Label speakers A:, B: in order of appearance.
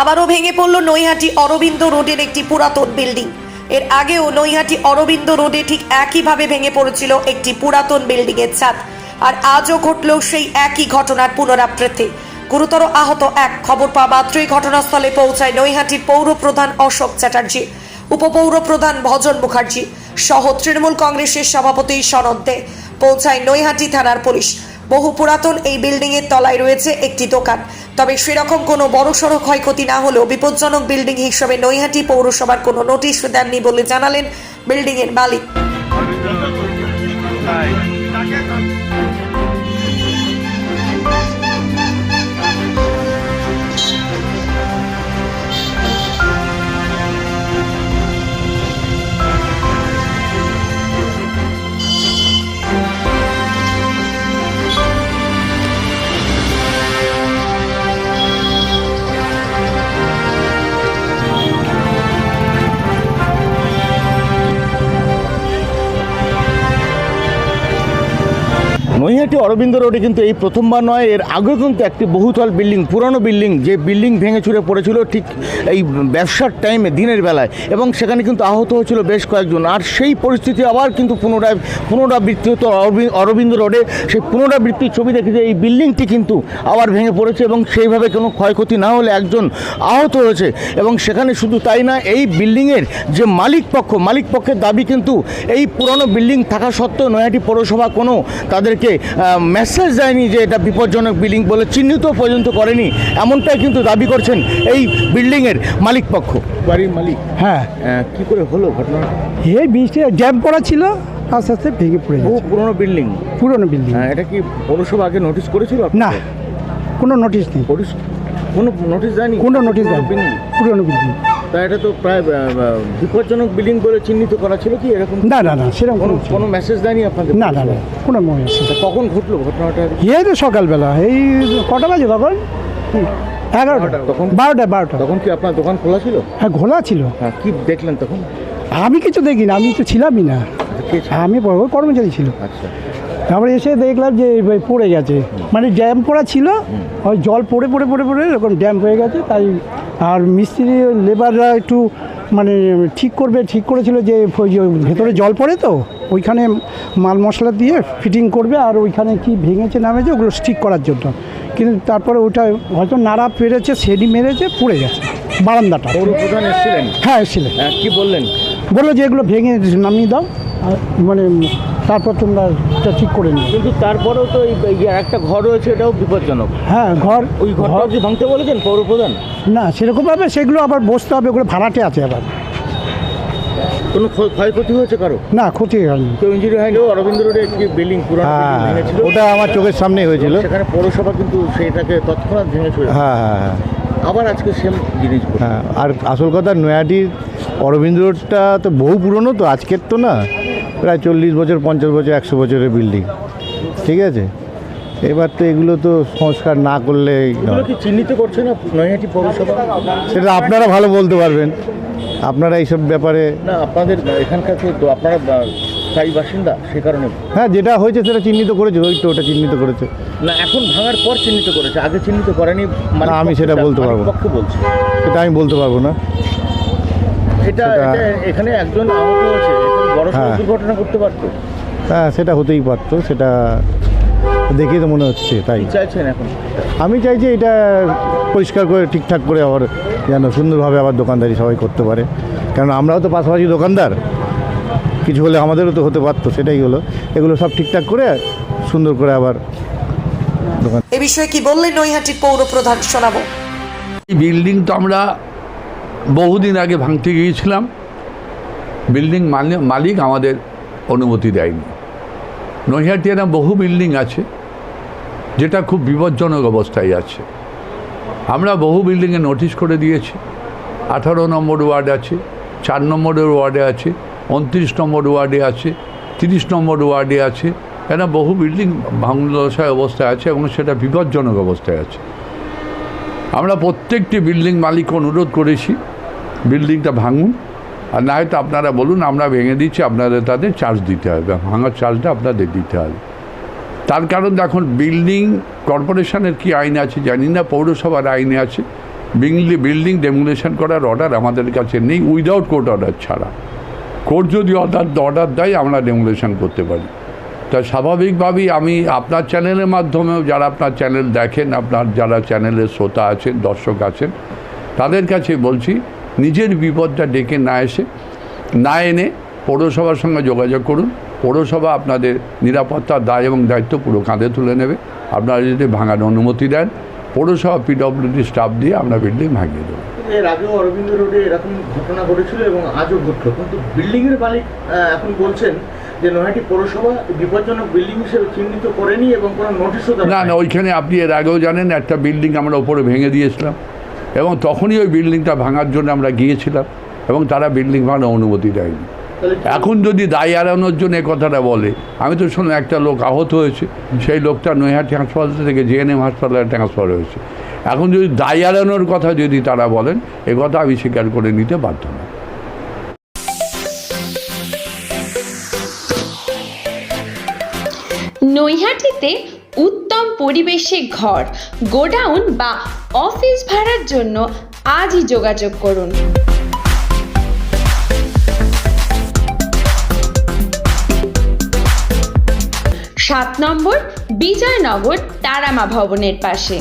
A: আবারও ভেঙে পড়ল নৈহাটি অরবিন্দ রোডের একটি পুরাতন বিল্ডিং। এর আগেও নৈহাটি অরবিন্দ রোডে ঠিক একইভাবে ভেঙে পড়েছিল একটি পুরাতন বিল্ডিং এর ছাদ। আর আজও ঘটল সেই একই ঘটনার পুনরাবৃত্তি। গুরুতর আহত এক খবর পাওয়া মাত্রই ঘটনাস্থলে পৌঁছায় নৈহাটির পৌর প্রধান অশোক চ্যাটার্জি উপপৌর প্রধান ভজন মুখার্জি সহ তৃণমূল কংগ্রেসের সভাপতি সনদ দে। পৌঁছায় নৈহাটি থানার পুলিশ। বহু পুরাতন এই বিল্ডিং এর তলায় রয়েছে একটি দোকান। তবে সেরকম কোনো বড়সড় ক্ষয়ক্ষতি না হলেও বিপজ্জনক বিল্ডিং হিসেবে নৈহাটি পৌরসভার কোনো নোটিশ দেননি বলে জানালেন বিল্ডিংয়ের মালিক।
B: নৈহাটি অরবিন্দ রোডে কিন্তু এই প্রথমবার নয়। এর আগেও কিন্তু একটি বহুতল বিল্ডিং, পুরনো বিল্ডিং, যে বিল্ডিং ভেঙে চুরে পড়েছিল ঠিক এই ব্যবসার টাইমে, দিনের বেলায়। এবং সেখানে কিন্তু আহত হয়েছিল বেশ কয়েকজন। আর সেই পরিস্থিতি আবার কিন্তু পুনরায় পুনরাবৃত্তি হতো অরবিন্দ রোডে সেই পুনরাবৃত্তির ছবি দেখেছে এই বিল্ডিংটি কিন্তু আবার ভেঙে পড়েছে এবং সেইভাবে কোনো ক্ষয়ক্ষতি না হলে একজন আহত হয়েছে। এবং সেখানে শুধু তাই না, এই বিল্ডিংয়ের যে মালিক পক্ষ মালিক পক্ষের দাবি কিন্তু এই পুরনো বিল্ডিং থাকা সত্ত্বেও নৈহাটি পৌরসভা কোনো তাদেরকে মেসেজ দেয়নি যে এটা বিপজ্জনক বিল্ডিং বলে চিহ্নিত পর্যন্ত করেনি। এমনটাই কিন্তু দাবি করছেন এই বিল্ডিংয়ের মালিক পক্ষ। বাড়ির মালিক?
C: হ্যাঁ।
B: কি করে হলো ঘটনা
C: এই বৃষ্টি জ্যাম পড়া ছিল আস্তে আস্তে ভেঙে পড়ে
B: বহু
C: গেছে।
B: পুরনো বিল্ডিং
C: পুরনো বিল্ডিং হ্যাঁ
B: এটা কি পৌরসভা আগে নোটিশ করেছিল
C: না কোনো নোটিশ নেই।
B: কোনো নোটিশ দেয়নি?
C: কোনো নোটিশ দেয়
B: বিল্ডিং
C: পুরনো বিল্ডিং
B: তা এটা তো প্রায় বিপজ্জনক বিল্ডিং বলে চিহ্নিত করা ছিল কি? এরকম
C: না না না সেরকম
B: কোনো
C: কোনো
B: মেসেজ দেয়নি আপনাদের?
C: না না না কোনো
B: তা কখন ঘটলো ঘটনাটা?
C: এই তো সকালবেলা এই কটা বাজে তখন? এগারোটা
B: তখন?
C: বারোটা বারোটা।
B: তখন কি আপনার দোকান খোলা ছিল?
C: হ্যাঁ ঘোলা ছিল।
B: হ্যাঁ কি দেখলেন তখন?
C: আমি কিছু দেখিনি আমি তো ছিলামই না।
B: ছিল?
C: আমি বড় কর্মচারী ছিল
B: আচ্ছা।
C: তারপরে এসে দেখলাম যে পড়ে গেছে। মানে ড্যাম পড়া ছিল ওই জল পড়ে পড়ে পড়ে পড়ে এরকম ড্যাম হয়ে গেছে তাই আর মিস্ত্রি লেবাররা একটু মানে ঠিক করবে ঠিক করেছিল যে ভেতরে জল পড়ে তো ওইখানে মাল মশলা দিয়ে ফিটিং করবে আর ওইখানে কি ভেঙেছে নামেছে ওগুলো ঠিক করার জন্য। কিন্তু তারপরে ওইটা হয়তো নাড়া পেরেছে সেডি মেরেছে পড়ে গেছে বারান্দাটা। হ্যাঁ এসেছিলেন।
B: হ্যাঁ, কি বললেন?
C: বলল যে এগুলো ভেঙে নামিয়ে দাও আর মানে তারপর তোমরা এটা ঠিক করে নিও।
B: কিন্তু তারপরেও তো এই একটা ঘর রয়েছে এটাও বিপজ্জনক।
C: হ্যাঁ ঘর
B: ওই ঘরটাও কি ভাঙতে বলেছেন পৌর প্রধান
C: না সেরকমভাবে সেগুলো আবার বসতে হবে ওগুলো ভাড়াটে আছে আবার।
B: কোনো ক্ষয়- ক্ষয়ক্ষতি হয়েছে কারও?
C: না ক্ষতি হয়নি।
B: কেউ ইঞ্জুরি হয়নি? অরবিন্দ রোডে একটি বিল্ডিং পুরনো
D: হ্যাঁ
B: building ভেঙেছিল।
D: ওটা আমার চোখের সামনেই হয়েছিল।
B: সেখানে পৌরসভা কিন্তু সেটাকে তৎক্ষণাৎ ভেঙে চলে
D: হ্যাঁ হ্যাঁ হ্যাঁ।
B: আবার আজকে সেম জিনিস ঘটলো।
D: হ্যাঁ আর আসল কথা নয়াডির অরবিন্দ রোডটা তো বহু পুরনো তো আজকের তো না। প্রায় চল্লিশ বছর পঞ্চাশ বছর একশো বছরের বিল্ডিং ঠিক আছে? এবার তো এগুলো তো সংস্কার না করলে
B: চিহ্নিত করছে না নৈহাটি পৌরসভা?
D: সেটা আপনারা ভালো বলতে পারবেন। আপনারা এইসব ব্যাপারে
B: না আপনাদের এখানকার তো আপনারা স্থায়ী বাসিন্দা সে কারণে।
D: হ্যাঁ যেটা হয়েছে সেটা চিহ্নিত করেছে ওই তো ওটা চিহ্নিত করেছে।
B: না এখন ভাঙার পর চিহ্নিত করেছে আগে চিহ্নিত করেনি মালিক
D: না, আমি সেটা বলতে পারব না।
B: পক্ষ বলছে।
D: সেটা আমি বলতে পারব না।
B: এটা এখানে একজন আহত হয়েছে
D: হ্যাঁ।
B: দুর্ঘটনা করতে পারতো?
D: হ্যাঁ সেটা হতেই পারতো সেটা দেখেই তো মনে হচ্ছে তাই।
B: চাইছেন এখন?
D: আমি চাইছি এটা পরিষ্কার করে ঠিকঠাক করে আবার যেন সুন্দরভাবে আবার দোকানদারি সবাই করতে পারে। কারণ আমরাও তো পাশাপাশি দোকানদার। কিছু হলে আমাদেরও তো হতে পারতো সেটাই হলো। এগুলো সব ঠিকঠাক করে সুন্দর করে আবার দোকান
A: এ বিষয়ে কি বললেন নৈহাটির পৌর প্রধান শোনাবো।
E: এই বিল্ডিং তো আমরা বহুদিন আগে ভাঙতে গিয়েছিলাম। বিল্ডিং মালি- মালিক আমাদের অনুমতি দেয়নি। নৈহাটি এরকম বহু বিল্ডিং আছে, যেটা খুব বিপজ্জনক অবস্থায় আছে। আমরা বহু বিল্ডিংয়ে নোটিশ করে দিয়েছি। আঠারো নম্বর ওয়ার্ড আছে, চার নম্বরের ওয়ার্ডে আছে, উনত্রিশ নম্বর ওয়ার্ডে আছে, তিরিশ নম্বর ওয়ার্ডে আছে। এরা বহু বিল্ডিং ভাঙদশায় অবস্থায় আছে এবং সেটা বিপজ্জনক অবস্থায় আছে। আমরা প্রত্যেকটি বিল্ডিং মালিক অনুরোধ করেছি বিল্ডিংটা ভাঙুন। আর না হয়তো আপনারা বলুন, আমরা ভেঙে দিচ্ছি, আপনাদের তাদের চার্জ দিতে হবে। ভাঙার চার্জটা আপনাদের দিতে হবে। তার কারণ দেখুন বিল্ডিং কর্পোরেশনের কি আইন আছে জানি না, পৌরসভার আইনে আছে। বিল্ডিং বিল্ডিং ডেমুলেশন করার অর্ডার আমাদের কাছে নেই উইদাউট কোর্ট অর্ডার ছাড়া। কোর্ট যদি অর্ডার অর্ডার দেয়, আমরা ডেমুলেশন করতে পারি। তা স্বাভাবিকভাবেই আমি আপনার চ্যানেলের মাধ্যমেও যারা আপনার চ্যানেল দেখেন, আপনার যারা চ্যানেলের শ্রোতা আছেন, দর্শক আছেন, তাদের কাছে বলছি নিজের বিপদটা ডেকে না এসে না এনে পৌরসভার সঙ্গে যোগাযোগ করুন। পৌরসভা আপনাদের নিরাপত্তার দায় এবং দায়িত্ব পুরো কাঁধে তুলে নেবে। আপনারা যদি ভাঙার অনুমতি দেন পৌরসভা পিডব্লিউডি স্টাফ দিয়ে আমরা বিল্ডিং ভাঙিয়ে দেবো।
B: এর আগেও অরবিন্দ রোডে এরকম ঘটনা ঘটেছিল এবং আজও ঘটলো। কিন্তু বিল্ডিংয়ের মালিক এখন বলছেন যে নৈহাটি পৌরসভা বিপজ্জনক বিল্ডিং হিসেবে চিহ্নিত করেনি এবং কোনো নোটিশও
E: না না ওইখানে আপনি এর আগেও জানেন একটা বিল্ডিং আমরা ওপরে ভেঙে দিয়েছিলাম। এবং তখনই ওই বিল্ডিংটা ভাঙার জন্য আমরা গিয়েছিলাম এবং তারা বিল্ডিং ভাঙার অনুমতি দেয়নি। এখন যদি দায় এড়ানোর জন্য এই কথাটা বলে আমি তো শুনলাম একটা লোক আহত হয়েছে সেই লোকটা নৈহাটি হাসপাতাল থেকে জেএনএম হাসপাতালে ট্রান্সফার হয়েছে। এখন যদি দায় এড়ানোর কথা যদি তারা বলেন এ কথা আমি স্বীকার করে নিতে বাধ্য না
F: নৈহাটিতে উত্তম পরিবেশে ঘর গোডাউন বা অফিস ভাড়ার জন্য আজই যোগাযোগ করুন। সাত নম্বর বিজয়নগর তারামা ভবনের পাশে।